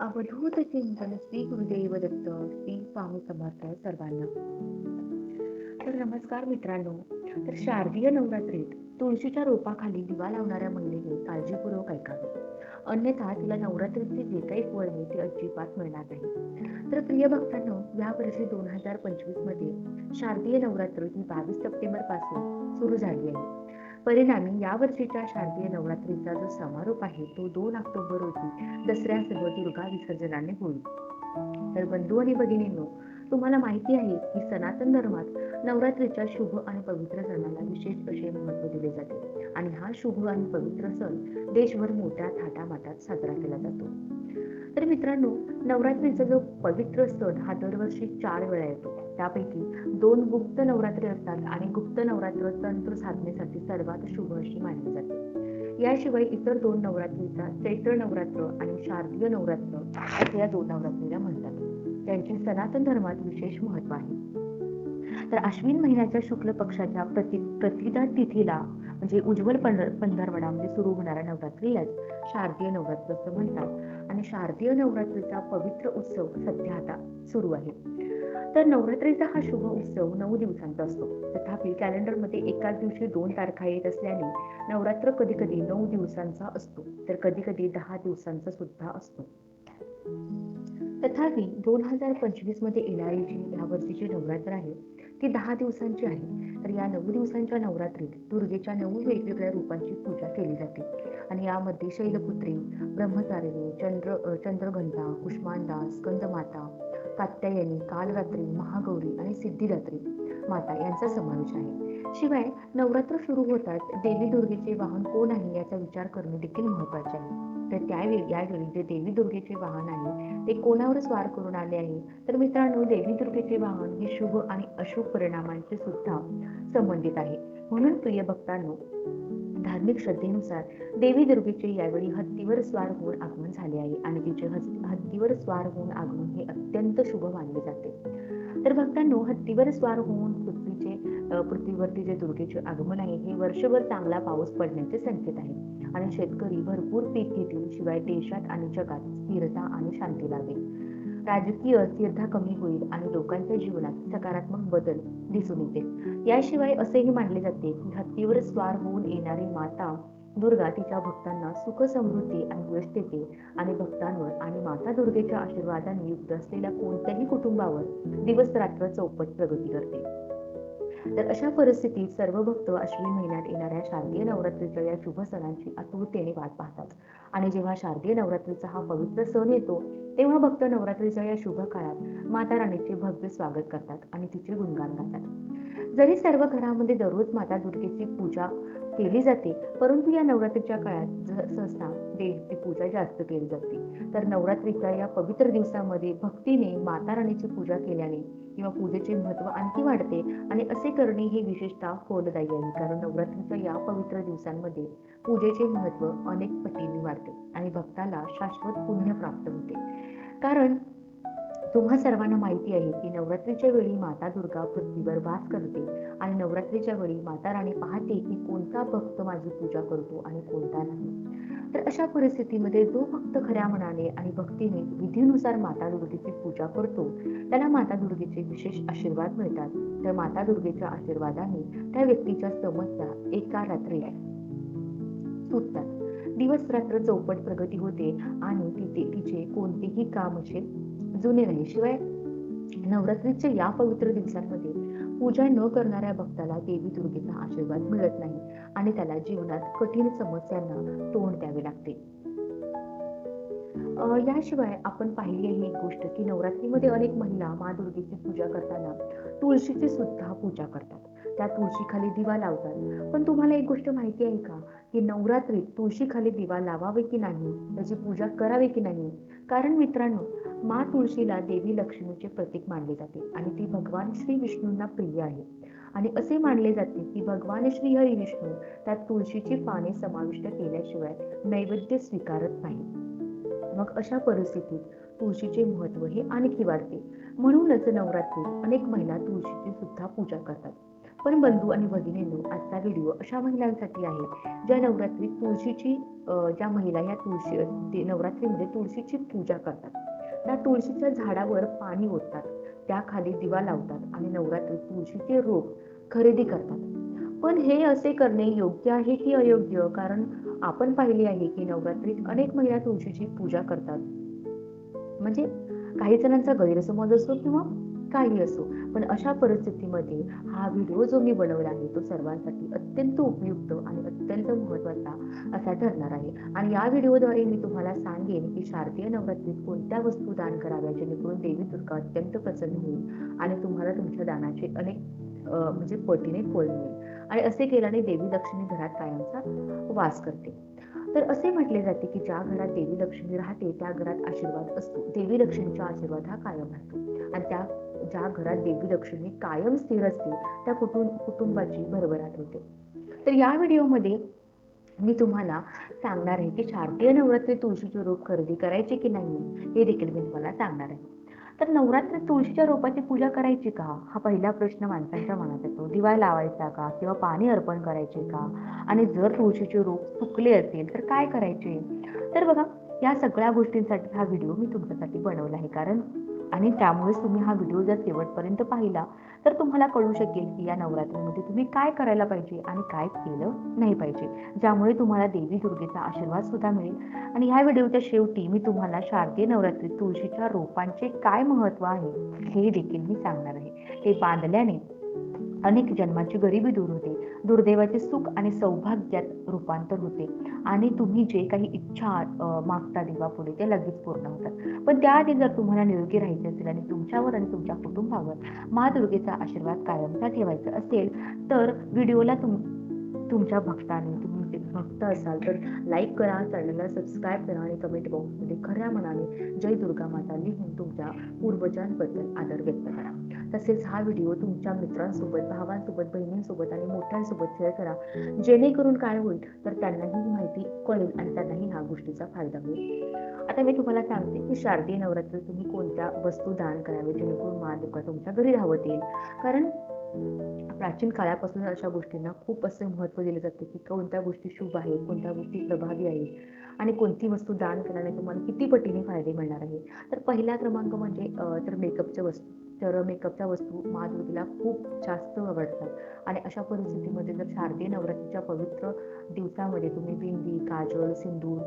अवधूत चिंतन श्री गुरुदेव दत्त श्री स्वामी समर्थ सर्वांना. तर नमस्कार मित्रांनो तर शारदीय नवरात्रीत तुळशीच्या रोपाखाली दिवा लावणाऱ्या महिलेने काळजीपूर्वक ऐकावे अन्यथा तिला नवरात्रीचे जे काही फळ आहे ते अजिबात मिळणार नाही. तर प्रिय भक्तांनो या वर्षी दोन हजार पंचवीसमध्ये शारदीय नवरात्र ही बावीस सप्टेंबरपासून सुरू झाली आहे. परिणामी या वर्षीच्या शारदीय नवरात्रीचा जो समारोप आहे तो दोन ऑक्टोबर रोजी दसऱ्यासह दुर्गा विसर्जनाने होईल. तर बंधू आणि भगिनींनो तुम्हाला माहिती आहे की सनातन धर्मात नवरात्रीच्या शुभ आणि पवित्र सणाला विशेष असे महत्त्व दिले जाते. आणि हा शुभ आणि पवित्र सण देशभर मोठ्या थाटामाटात साजरा केला जातो. तर मित्रांनो नवरात्रीचा जो पवित्र सण हा दरवर्षी चार वेळा येतो. त्यापैकी दोन गुप्त नवरात्री असतात आणि गुप्त नवरात्र तंत्र साधनेसाठी सर्वात शुभ अशी मानली जाते. याशिवाय इतर दोन नवरात्रीचा चैत्र नवरात्र आणि शारदीय नवरात्र असे या दोन नवरात्रीला म्हणतात. त्यांचे सनातन धर्मात विशेष महत्त्व आहे. तर अश्विन महिन्याच्या शुक्ल पक्षाच्या प्रति प्रतिदा तिथीला म्हणजे उज्ज्वल पंधरवडा म्हणजे सुरू होणाऱ्या नवरात्रीलाच शारदीय नवरात्र असं म्हणतात. आणि शारदीय नवरात्रीचा पवित्र उत्सव सध्या आता सुरू आहे. तर नवरात्रीचा हा शुभ उत्सव नऊ दिवसांचा असतो. तथापि कॅलेंडरमध्ये एकाच दिवशी दोन तारखा येत असल्याने नवरात्र कधी कधी नऊ दिवसांचा असतो. तर कधी कधी दहा दिवसांचा सुद्धा असतो. तथापि दोन हजार पंचवीसमध्ये येणारी जी या वर्षीची नवरात्र आहे ती दहा दिवसांची आहे. तर या नऊ दिवसांच्या नवरात्रीत दुर्गेच्या नऊ वेगवेगळ्या रूपांची पूजा केली जाते. आणि यामध्ये शैलपुत्री ब्रह्मचारिणी चंद्र चंद्रघंटा कुष्मांडा स्कंदमाता कात्यायनी कालरात्री महागौरी आणि सिद्धिदात्री माता यांचा समावेश आहे. शिवाय नवरात्र सुरू होताच देवी दुर्गेचे वाहन कोण आहे याचा विचार करणे देखील महत्त्वाचे आहे. तर त्यावेळी यावेळी जे देवी दुर्गेचे वाहन आहे ते कोणावर स्वार करून आले आहे? तर मित्रांनो देवी दुर्गेचे वाहन हे शुभ आणि अशुभ परिणामांचे सुद्धा संबंधित आहे. म्हणून प्रिय भक्तांनो धार्मिक श्रद्धेनुसार देवी दुर्गेचे यावेळी हत्तीवर स्वार होऊन आगमन झाले आहे आणि तिचे हत्तीवर स्वार होऊन आगमन हे अत्यंत शुभ मानले जाते. तर भक्तांनो हत्तीवर स्वार होऊन पृथ्वीचे पृथ्वीवरती जे दुर्गेचे आगमन आहे हे वर्षभर चांगला पाऊस पडण्याचे संकेत आहे. आणि शेतकरी भरपूर पीक घेतील शिवाय देशात आणि जगात स्थिरता आणि शांती लागेल राजकीय स्थिरता कमी होईल आणि लोकांच्या जीवनात सकारात्मक बदल दिसून येते याशिवाय असेही मानले जाते की हत्तीवर स्वार होऊन येणारी माता दुर्गा तिच्या भक्तांना सुख समृद्धी आणि यश देते आणि भक्तांवर आणि माता दुर्गेच्या आशीर्वादाने युक्त असलेल्या कोणत्याही कुटुंबावर दिवस रात्र चौपट प्रगती करते. तर अशा परिस्थितीत सर्व भक्त अश्विन महिन्यात येणाऱ्या शारदीय नवरात्रीच्या या शुभ सणांची आतुरतेने वाट पाहतात. आणि जेव्हा शारदीय नवरात्रीचा हा पवित्र सण येतो तेव्हा भक्त नवरात्रीच्या या शुभ काळात माता राणीचे भव्य स्वागत करतात आणि तिचे गुणगान गातात. जरी सर्व घरामध्ये दररोज माता दुर्गेची पूजा केली जाते परंतु या नवरात्रीच्या काळात सहसा देवीची पूजा जास्त केली जाते. तर नवरात्रीच्या या पवित्र दिवसामध्ये भक्तीने माता राणीची पूजा केल्याने किंवा पूजेचे महत्त्व आणखी वाढते. आणि असे करणे हे विशेषतः फलदायी आहे. कारण नवरात्रीच्या या पवित्र दिवसांमध्ये पूजेचे महत्त्व अनेक पटीने वाढते आणि भक्ताला शाश्वत पुण्य प्राप्त होते. कारण तुम्हा सर्वांना माहिती आहे की नवरात्रीच्या वेळी माता दुर्गा पृथ्वीवर वास करते आणि नवरात्रीच्या वेळी माता राणी पाहते की कोणता भक्त माझी पूजा करतो आणि कोणता नाही. तर अशा परिस्थितीमध्ये जो भक्त खऱ्या मनाने आणि भक्तीने विधीनुसार माता दुर्गेची पूजा करतो त्याला माता दुर्गेचे विशेष आशीर्वाद मिळतात. तर माता दुर्गेच्या आशीर्वादाने त्या व्यक्तीच्या समस्या एका रात्री सुटतात. दिवस रात्र चौपट प्रगती होते आणि तिथे तिचे कोणतेही काम असे जुने नाही. शिवाय नवरात्रीच्या या पवित्र दिवसांमध्ये पूजा न करणाऱ्या भक्ताला देवी दुर्गेचा आशीर्वाद मिळत नाही आणि त्याला जीवनात कठीण समस्यांना तोंड द्यावे लागते. याशिवाय आपण पाहिली आहे एक गोष्ट की नवरात्रीमध्ये अनेक महिला मा दुर्गेची पूजा करताना तुळशीची सुद्धा पूजा करतात. त्या तुळशीखाली दिवा लावतात. पण तुम्हाला एक गोष्ट माहिती आहे का? की नवरात्रीत तुळशीखाली दिवा लावावे की नाही? त्याची पूजा करावी की नाही? कारण मित्रांनो मा तुळशीला देवी लक्ष्मीचे प्रतीक मानले जाते आणि ती भगवान श्री विष्णूंना प्रिय आहे. आणि असे मानले जाते की भगवान श्री हरी विष्णू त्यात तुळशीची पाने समाविष्ट केल्याशिवाय नैवेद्य स्वीकारत नाही. मग अशा परिस्थितीत तुळशीचे महत्त्व हे आणखी वाढते. म्हणूनच नवरात्रीत अनेक महिला तुळशीची सुद्धा पूजा करतात. पण बंधू आणि भगिनींनो आजचा व्हिडिओ अशा महिलांसाठी आहे. ज्या नवरात्रीत तुळशीची ज्या महिला या तुळशी नवरात्रीमध्ये तुळशीची पूजा करतात. त्या तुळशीच्या झाडावर पाणी ओततात. त्याखाली दिवा लावतात आणि नवरात्रीत तुळशीचे रोप खरेदी करतात. पण हे असे करणे योग्य आहे की अयोग्य? कारण आपण पाहिले आहे की नवरात्रीत अनेक महिला तुळशीची पूजा करतात. म्हणजे काही जणांचा गैरसमज असतो किंवा काही असो पण अशा परिस्थितीमध्ये हा व्हिडिओ जो मी बनवला आहे तो सर्वांसाठी अत्यंत उपयुक्त आणि अत्यंत महत्त्वाचा असा ठरणार आहे. आणि या व्हिडिओद्वारे मी तुम्हाला सांगेन की शारदीय नवरात्रीत कोणत्या वस्तू दान कराव्या जेणेकरून देवी दुर्गा अत्यंत प्रसन्न होईल आणि तुम्हाला तुमच्या दानाचे अनेक अं, म्हणजे पटीने फळ मिळेल. आणि असे केल्याने देवी लक्ष्मी घरात कायमचा वास करते. तर असे म्हटले जाते की ज्या घरात देवी लक्ष्मी राहते त्या घरात आशीर्वाद असतो. देवी लक्ष्मीचा आशीर्वाद हा कायम राहतो. आणि त्या ज्या घरात देवी लक्ष्मी कायम स्थिर असते त्या कुटुंब कुटुंबाची भरभराट होते. तर या व्हिडिओमध्ये मी तुम्हाला सांगणार आहे की शारदीय नवरात्री तुळशीचे रोप खरेदी करायचे की नाही हे देखील मी तुम्हाला सांगणार आहे. तर नवरात्रात तुळशीच्या रोपाची पूजा करायची का? हा पहिला प्रश्न माणसांच्या मनात येतो. दिवा लावायचा का? किंवा पाणी अर्पण करायचे का? आणि जर तुळशीचे रोप सुकले असेल तर काय करायचे? तर बघा या सगळ्या गोष्टींसाठी हा व्हिडिओ मी तुमच्यासाठी बनवला आहे. कारण आणि त्यामुळेच तुम्ही हा व्हिडिओ जर शेवटपर्यंत पाहिला तर तुम्हाला कळू शकेल की या नवरात्रीमध्ये तुम्ही काय करायला पाहिजे आणि काय केलं नाही पाहिजे. ज्यामुळे तुम्हाला देवी दुर्गेचा आशीर्वाद सुद्धा मिळेल. आणि ह्या व्हिडिओच्या शेवटी मी तुम्हाला शारदीय नवरात्रीत तुळशीच्या रोपांचे काय महत्त्व आहे हे देखील मी सांगणार आहे. ते बांधल्याने अनेक जन्माची गरिबी दूर होते. दुर्दैवाचे सुख आणि सौभाग्यात रूपांतर होते. आणि तुम्ही जे काही इच्छा मागता देवापुढे ते लगेच पूर्ण होतात. पण त्याआधी जर तुम्हाला निरोगी राहायचे असेल आणि तुमच्यावर आणि तुमच्या कुटुंबावर मा दुर्गेचा आशीर्वाद कायमचा ठेवायचा असेल तर व्हिडिओला तुम तुमच्या भक्ताने तुम्ही ते भक्त असाल तर लाईक करा चॅनलला सबस्क्राईब करा आणि कमेंट बॉक्समध्ये खऱ्या मनाने जय दुर्गा माता लिहून तुमच्या पूर्वजांबद्दल आदर व्यक्त करा. तसेच हा व्हिडिओ तुमच्या मित्रांसोबत भावांसोबत बहिणींसोबत आणि मोठ्यांसोबत शेअर करा. जेणेकरून काय होईल तर त्यांनाही ही माहिती कळेल आणि त्यांनाही ह्या गोष्टीचा फायदा होईल. आता मी तुम्हाला सांगते की शारदीय नवरात्र तुम्ही कोणत्या वस्तू दान करावे जेणेकरून मा दुर्गा तुमच्या घरी धावत येईल? कारण प्राचीन काळापासून अशा गोष्टींना खूप असे महत्त्व दिले जाते की कोणत्या गोष्टी शुभ आहेत कोणत्या गोष्टी प्रभावी आहेत आणि कोणती वस्तू दान केल्याने तुम्हाला किती पटीने फायदे मिळणार आहे तर पहिला क्रमांक म्हणजे तर मेकअपच्या वस्तू. तर मेकअपच्या वस्तू महादुर्गीला खूप जास्त आवडतात. आणि अशा परिस्थितीमध्ये जर शारदीय नवरात्रीच्या पवित्र दिवसामध्ये तुम्ही बिंदी काजल सिंदूर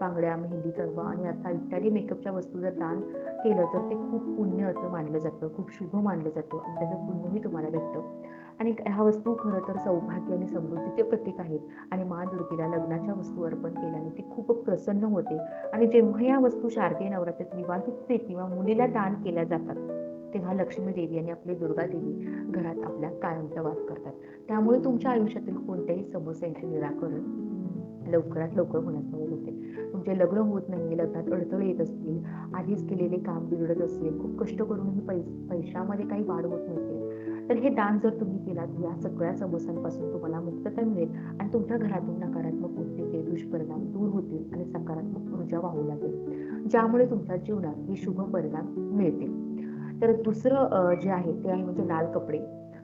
बांगड्या मेहंदी करवा आणि आता इत्यादी मेकअपच्या वस्तू जर दान केलं तर ते खूप पुण्य असं मानलं जातं खूप शुभ मानलं जातं आणि त्याचं पुण्यही तुम्हाला भेटतं. आणि ह्या वस्तू खरं तर सौभाग्य आणि समृद्धीचे प्रतीक आहेत. आणि मा लग्नाच्या वस्तू अर्पण केल्याने ती खूप प्रसन्न होते. आणि जेव्हा या वस्तू शारदीय नवरात्रीत विवाहित स्त्री किंवा मुलीला दान केल्या जातात तेव्हा लक्ष्मी देवी आणि आपली दुर्गा देवी घरात आपल्या कायमचा वास करतात. त्यामुळे तुमच्या आयुष्यातील कोणत्याही समस्यांचे निराकरण लवकरात लवकर होण्यास मदत होते. तुमचे लग्न होत नाही लग्नात अडथळे येत असतील आधीच केलेले काम बिघडत असेल खूप कष्ट करूनही पै पैशामध्ये काही वाढ होत नसेल तर हे दान जर तुम्ही केलात या सगळ्या समस्यांपासून तुम्हाला मुक्तता मिळेल आणि तुमच्या घरातून नकारात्मक ऊर्जेचे दुष्परिणाम दूर होतील आणि सकारात्मक ऊर्जा वाहू लागेल. ज्यामुळे तुमच्या जीवनात हे शुभ परिणाम मिळतील. तर दुसरं जे आहे ते आहे म्हणजे लाल कपडे.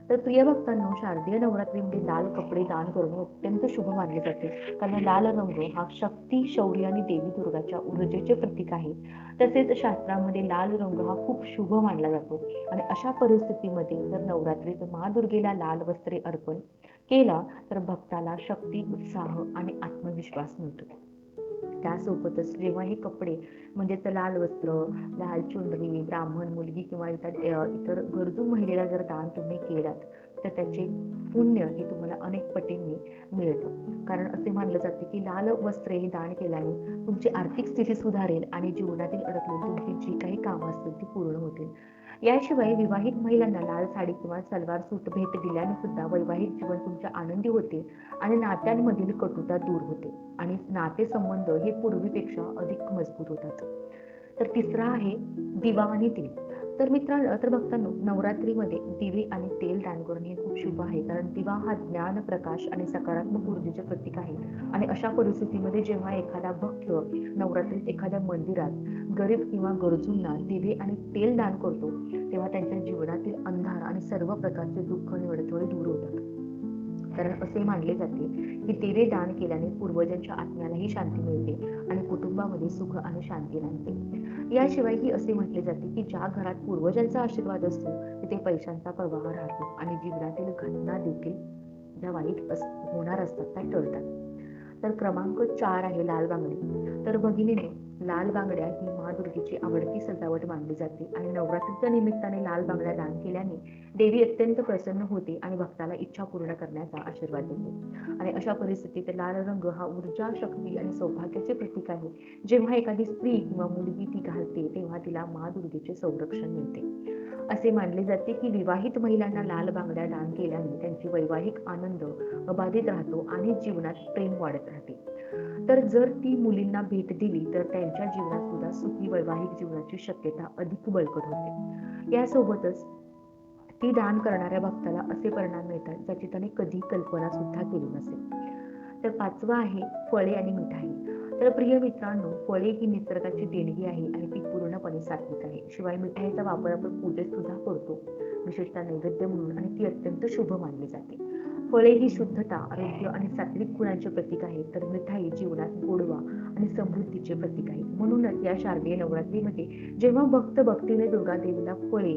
तर प्रिय भक्तांनो शारदीय नवरात्रीमध्ये म्हणजे लाल कपडे दान करणे अत्यंत शुभ मानले जाते. कारण लाल रंग हा शक्ती शौर्य आणि देवी दुर्गाच्या ऊर्जेचे प्रतीक आहे. तसेच शास्त्रामध्ये लाल रंग हा खूप शुभ मानला जातो. आणि अशा परिस्थितीमध्ये जर नवरात्रीत महादुर्गेला लाल वस्त्रे अर्पण केला तर भक्ताला शक्ती उत्साह आणि आत्मविश्वास मिळतो. त्यासोबतच जेव्हा हे कपडे म्हणजे लाल वस्त्र लाल चुनरी ब्राह्मण मुलगी किंवा इतर इतर गरजू महिलेला जर दान तुम्ही केलात तर त्याचे पुण्य हे तुम्हाला अनेक पटींनी मिळतं. कारण असे मानलं जाते की लाल वस्त्र हे दान केल्याने तुमची आर्थिक स्थिती सुधारेल आणि जीवनातील अडकलेली तुमची जी काही कामं असतील ती पूर्ण होतील. याशिवाय विवाहित महिलांना लाल साडी किंवा सलवार सूट भेट दिल्याने सुद्धा वैवाहिक जीवन तुमच्या आनंदी होते आणि नात्यांमधील कटुता दूर होते. आणि नातेसंबंध हे पूर्वीपेक्षा अधिक मजबूत होतात. तर तिसरा आहे दिवा आणि तेल तर मित्रांनो तर बघताना नवरात्रीमध्ये दिवे आणि तेल दान करणे हे खूप शुभ आहे. कारण दिवा हा ज्ञान प्रकाश आणि सकारात्मक ऊर्जेचे प्रतीक आहे. आणि अशा परिस्थितीमध्ये जेव्हा एखादा भक्त नवरात्रीत एखाद्या मंदिरात गरीब किंवा गरजूंना दिवे आणि तेल दान करतो तेव्हा त्यांच्या जीवनातील अंधार आणि सर्व प्रकारचे दुःख आणि अडथळे दूर होतात. कारण असे मानले जाते की दिवे दान केल्याने पूर्वजांच्या आत्म्यालाही शांती मिळते आणि कुटुंबामध्ये सुख आणि शांती राहते. याशिवायही असे म्हटले जाते की ज्या घरात पूर्वजांचा आशीर्वाद असतो तिथे पैशांचा प्रवाह राहतो आणि जीवनातील घटना देखील ज्या वाईट अस होणार असतात त्या टळतात. तर क्रमांक चार आहे लाल बांगडी. तर भगिनीने लाल बांगड्या ही महादुर्गेची आवडती सजावट मानली जाते आणि नवरात्रीच्या निमित्ताने लाल बांगड्या दान केल्याने देवी अत्यंत प्रसन्न होते आणि भक्ताला इच्छा पूर्ण करण्याचा आशीर्वाद देते. आणि अशा परिस्थितीत लाल रंग हा ऊर्जा शक्ती आणि सौभाग्याचे प्रतीक आहे. जेव्हा एखादी स्त्री किंवा मुलगी ती घालते तेव्हा तिला महादुर्गेचे संरक्षण मिळते. असे मानले जाते की विवाहित महिलांना लाल बांगड्या दान केल्याने त्यांची वैवाहिक आनंद अबाधित राहतो आणि जीवनात प्रेम वाढत राहते. तर जर ती मुलींना भेट दिली तर त्यांच्या जीवनात सुद्धा सुखी वैवाहिक जीवनाची शक्यता अधिक बळकट होते. यासोबतच ती दान करणाऱ्या भक्ताला असे परिणाम मिळतात ज्याची त्याने कधी कल्पना सुद्धा केली नसेल. तर पाचवा आहे फळे आणि मिठाई. तर प्रिय मित्रांनो फळे ही निसर्गाची देणगी आहे आणि ती पूर्णपणे सात्विक आहे. शिवाय मिठाईचा वापर आपण पूजेत सुद्धा करतो. विशेषतः नैवेद्य म्हणून आणि ती अत्यंत शुभ मानली जाते. फळे ही शुद्धता आरोग्य आणि सात्विक गुणांचे प्रतीक आहे तर मिठाई जीवनात गोडवा आणि समृद्धीचे प्रतीक आहे म्हणूनच या शारदीय नवरात्रीमध्ये जेव्हा भक्त भक्तीने दुर्गा देवीला फळे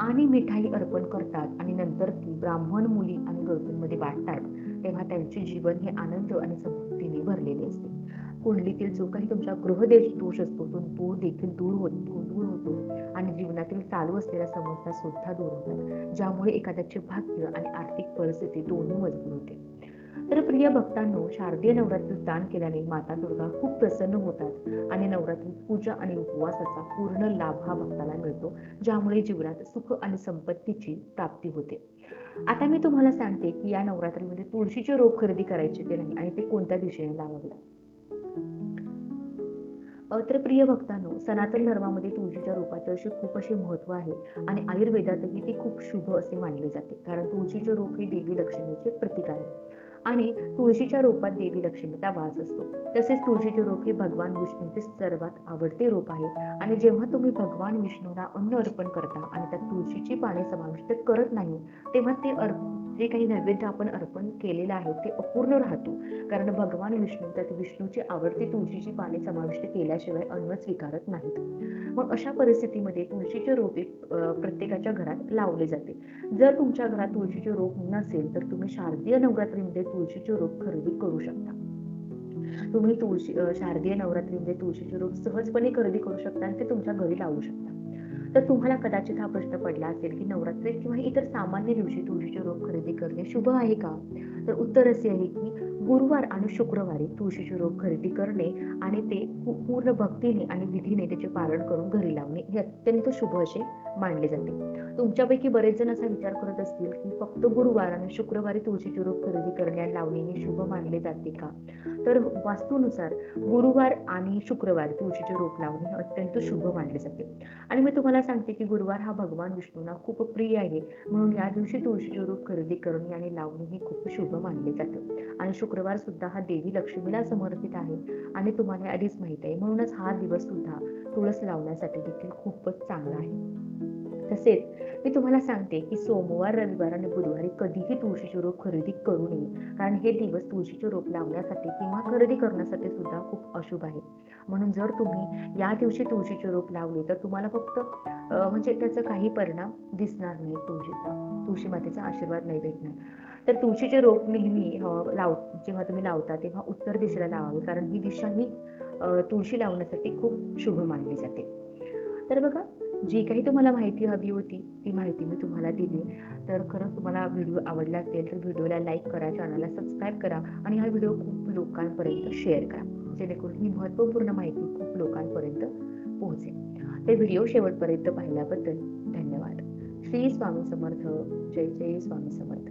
आणि मिठाई अर्पण करतात आणि नंतर ती ब्राह्मण मुली आणि गरजूंमध्ये वाटतात तेव्हा त्यांचे जीवन हे आनंद आणि समृद्धीने भरलेले असते. कुंडलीतील जो काही तुमचा ग्रहदेश दोष असतो तो तो देखील दूर होतो दूर होतो. आणि जीवनातील चालू असलेल्या समस्या सुद्धा दूर होतात. ज्यामुळे एखाद्याचे भाग्य आणि आर्थिक परिस्थिती दोन्ही मजबूत होते. तर प्रिय भक्तांनो शारदीय नवरात्रीत दान केल्याने माता दुर्गा खूप प्रसन्न होतात. आणि नवरात्रीत पूजा आणि उपवासाचा पूर्ण लाभ हा भक्ताला मिळतो ज्यामुळे जीवनात सुख आणि संपत्तीची प्राप्ती होते. आता मी तुम्हाला सांगते की या नवरात्रीमध्ये तुळशीचे रोप खरेदी करायचे की नाही आणि ते कोणत्या दिशेने लावावे तर प्रिय भक्तांनो सनातन धर्मामध्ये तुळशीच्या रोपाचे असे खूप असे महत्त्व आहे आणि आयुर्वेदातही ते खूप शुभ असे मानले जाते. कारण तुळशीचे रोप हे देवी लक्ष्मीचे प्रतीक आहे. आणि तुळशीच्या रोपात देवी लक्ष्मीचा वास असतो. तसेच तुळशीचे रोप हे भगवान विष्णूचे सर्वात आवडते रोप आहे. आणि जेव्हा तुम्ही भगवान विष्णूला अन्न अर्पण करता आणि त्यात तुळशीची पाने समाविष्ट करत नाही तेव्हा ते जे काही नैवेद्य आपण अर्पण केलेलं आहे ते अपूर्ण राहतो. कारण भगवान विष्णू त्यात विष्णूची आवडती तुळशीची पाने समाविष्ट केल्याशिवाय अन्न स्वीकारत नाहीत. मग अशा परिस्थितीमध्ये तुळशीचे रोपे प्रत्येकाच्या घरात लावले जाते. जर तुमच्या घरात तुळशीचे रोप नसेल तर तुम्ही शारदीय नवरात्रीमध्ये तुळशीचे रोप खरेदी करू शकता. तुम्ही तुळशी शारदीय नवरात्रीमध्ये तुळशीचे रोप सहजपणे खरेदी करू शकता आणि ते तुमच्या घरी लावू शकता. तर तुम्हाला कदाचित हा प्रश्न पडला असेल की नवरात्री किंवा इतर सामान्य दिवशी तुळशीचे रोप खरेदी करणे शुभ आहे का? तर उत्तर असे आहे की गुरुवार आणि शुक्रवारी तुळशीचे रोप खरेदी करणे आणि ते पूर्ण भक्तीने आणि विधीने त्याचे पालन करून घरी लावणे हे अत्यंत शुभ असे मानले जाते. तुमच्यापैकी बरेच जण असा विचार करत असतील की फक्त गुरुवार आणि शुक्रवारी तुळशीचे रोप खरेदी करणे आणि लावणे हे शुभ मानले जाते का? तर वास्तूनुसार गुरुवार आणि शुक्रवार तुळशीचे रोप लावणे हे अत्यंत शुभ मानले जाते. आणि मी तुम्हाला सांगते की गुरुवार हा भगवान विष्णूंना खूप प्रिय आहे. म्हणून या दिवशी तुळशीचे रोप खरेदी करणे आणि लावणे हे खूप शुभ मानले जाते. आणि शुक्र शुक्रवार सुद्धा हा देवी लक्ष्मीला समर्पित आहे आणि तुम्हाला आधीच माहीत आहे. म्हणूनच हा दिवस सुद्धा तुळस लावण्यासाठी देखील खूपच चांगला आहे. तसेच मी तुम्हाला सांगते की सोमवार रविवार आणि बुधवारी कधीही तुळशीचे रोप खरेदी करू नये. कारण हे दिवस तुळशीचे रोप लावण्यासाठी किंवा खरेदी करण्यासाठी सुद्धा खूप अशुभ आहे. म्हणून जर तुम्ही या दिवशी तुळशीचे रोप लावले तर तुम्हाला फक्त म्हणजे त्याचा काही परिणाम दिसणार नाही तुळशीचा तुळशी मातेचा आशीर्वाद नाही भेटणार तर तुळशीचे रोप नेहमी लाव जेव्हा तुम्ही लावता तेव्हा उत्तर दिशेला लावावे. कारण ही दिशा ही तुळशी लावण्यासाठी खूप शुभ मानली जाते. तर बघा जी काही तुम्हाला माहिती हवी होती ती माहिती मी तुम्हाला दिली. तर खरंच तुम्हाला व्हिडिओ आवडला असेल तर व्हिडिओला लाईक करा चॅनलला सबस्क्राईब करा आणि हा व्हिडिओ खूप लोकांपर्यंत शेअर करा. जेणेकरून ही महत्त्वपूर्ण माहिती खूप लोकांपर्यंत पोहोचेल. ते व्हिडिओ शेवटपर्यंत पाहिल्याबद्दल धन्यवाद. श्री स्वामी समर्थ. जय जय स्वामी समर्थ.